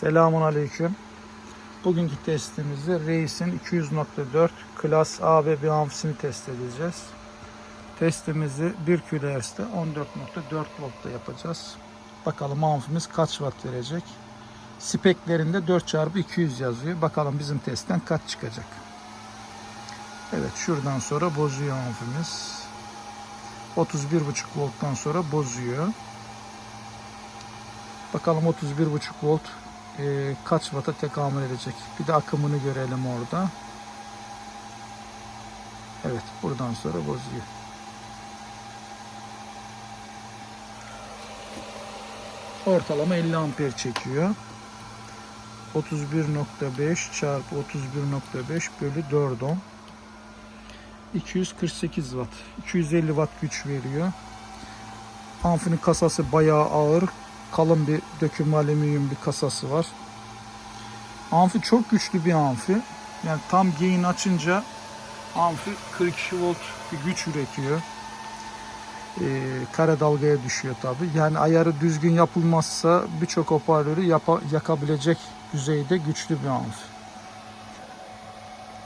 Selamun Aleyküm. Bugünkü testimizde Reis'in 200.4 Klas AB bir amfisini test edeceğiz. Testimizi 1 kHz'de 14.4 voltta yapacağız. Bakalım amfimiz kaç watt verecek. Speklerinde 4x200 yazıyor. Bakalım bizim testten kaç çıkacak. Evet şuradan sonra bozuyor amfimiz. 31.5 volttan sonra bozuyor. Bakalım 31.5 volt e, kaç watt'a tekamül edecek. Bir de akımını görelim orada. Evet buradan sonra bozuyor. Ortalama 50 amper çekiyor. 31.5 çarpı 31.5 bölü 4 ohm. 248 watt. 250 watt güç veriyor. Amfinin kasası bayağı ağır. Kalın bir döküm alüminyum bir kasası var. Amfi çok güçlü bir amfi. Yani tam gain açınca amfi 42 volt bir güç üretiyor. Ee, kare dalgaya düşüyor tabi. Yani ayarı düzgün yapılmazsa birçok hoparlörü yapa- yakabilecek düzeyde güçlü bir amfi.